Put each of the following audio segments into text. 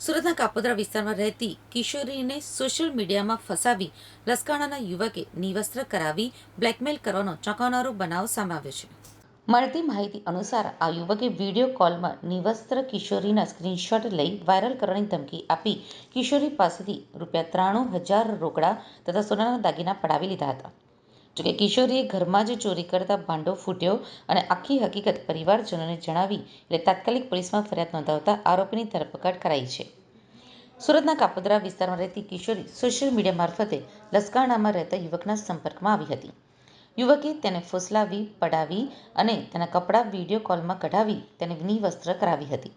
સુરતના કાપોદ્રા વિસ્તારમાં રહેતી કિશોરીને સોશિયલ મીડિયામાં ફસાવી લસકાણાના યુવકે નિવસ્ત્ર કરાવી બ્લેકમેલ કરવાનો ચોંકાવનારો બનાવ સામે છે. મળતી માહિતી અનુસાર આ યુવકે વીડિયો કોલમાં નિવસ્ત્ર કિશોરીના સ્ક્રીનશોટ લઈ વાયરલ કરવાની ધમકી આપી કિશોરી પાસેથી રૂપિયા ત્રાણું હજાર રોકડા તથા સોનાના દાગીના પડાવી લીધા હતા. જોકે કિશોરીએ ઘરમાં જ ચોરી કરતા ભાંડો ફૂટ્યો અને આખી હકીકત પરિવારજનોને જણાવી એટલે તાત્કાલિક પોલીસમાં ફરિયાદ નોંધાવતા આરોપીની ધરપકડ કરાઈ છે. સુરતના કાપોદરા વિસ્તારમાં રહેતી કિશોરી સોશિયલ મીડિયા મારફતે લસકાણામાં રહેતા યુવકના સંપર્કમાં આવી હતી. યુવકે તેને ફોસલાવી, પડાવી અને તેના કપડાં વીડિયો કોલમાં કઢાવી તેને વિનિવસ્ત્ર કરાવી હતી.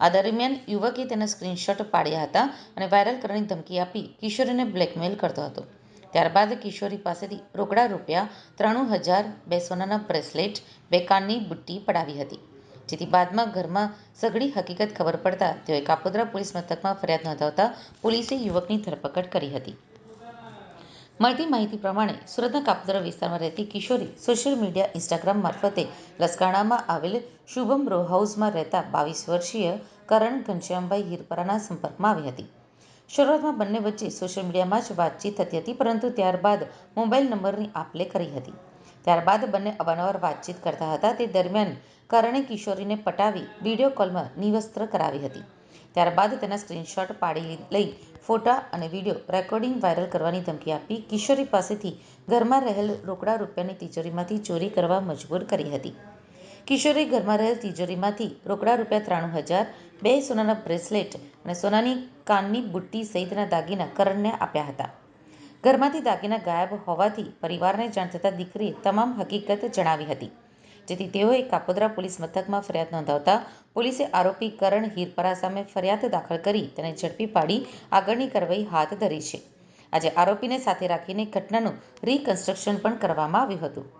આ દરમિયાન યુવકે તેના સ્ક્રીનશોટ પાડ્યા હતા અને વાયરલ કરવાની ધમકી આપી કિશોરીને બ્લેકમેલ કરતો હતો. ત્યારબાદ કિશોરી પાસેથી રોકડા રૂપિયા ત્રાણું હજાર બે સોનાના બ્રેસલેટ બે કાનની બુટ્ટી પડાવી હતી, જેથી બાદમાં ઘરમાં સઘળી હકીકત ખબર પડતા તેઓએ કાપોદ્રા પોલીસ મથકમાં ફરિયાદ નોંધાવતા પોલીસે યુવકની ધરપકડ કરી હતી. મળતી માહિતી પ્રમાણે સુરતના કાપોદ્રા વિસ્તારમાં રહેતી કિશોરી સોશિયલ મીડિયા ઇન્સ્ટાગ્રામ મારફતે લસકાણામાં આવેલ શુભમ રો હાઉસમાં રહેતા બાવીસ વર્ષીય કરણ ઘનશ્યામભાઈ હિરપરાના સંપર્કમાં આવી હતી. શરૂઆતમાં બંને વચ્ચે સોશિયલ મીડિયામાં જ વાતચીત થતી હતી, પરંતુ ત્યારબાદ મોબાઈલ નંબરની આપ લે કરી હતી. ત્યારબાદ બંને અવારનવાર વાતચીત કરતા હતા. તે દરમિયાન કરણે કિશોરીને પટાવી વીડિયો કોલમાં નિવસ્ત્ર કરાવી હતી. ત્યારબાદ તેના સ્ક્રીનશોટ પાડી લઈ ફોટા અને વીડિયો રેકોર્ડિંગ વાયરલ કરવાની ધમકી આપી કિશોરી પાસેથી ઘરમાં રહેલ રોકડા રૂપિયાની તિજોરીમાંથી ચોરી કરવા મજબૂર કરી હતી. કિશોરી ઘરમાં રહેલ તિજોરીમાંથી રોકડા રૂપિયા ત્રાણું હજાર બે સોનાના બ્રેસલેટ અને સોનાની કાનની બુટ્ટી સહિતના દાગીના કરણને આપ્યા હતા. ઘરમાંથી દાગીના ગાયબ હોવાથી પરિવારને જાણ થતાં દીકરીએ તમામ હકીકત જણાવી હતી. જેથી તેઓએ કાપોદ્રા પોલીસ મથકમાં ફરિયાદ નોંધાવતા પોલીસે આરોપી કરણ હીરપરા સામે ફરિયાદ દાખલ કરી તેને ઝડપી પાડી આગળની કાર્યવાહી હાથ ધરી છે. આજે આરોપીને સાથે રાખીને ઘટનાનું રિકન્સ્ટ્રક્શન પણ કરવામાં આવ્યું હતું.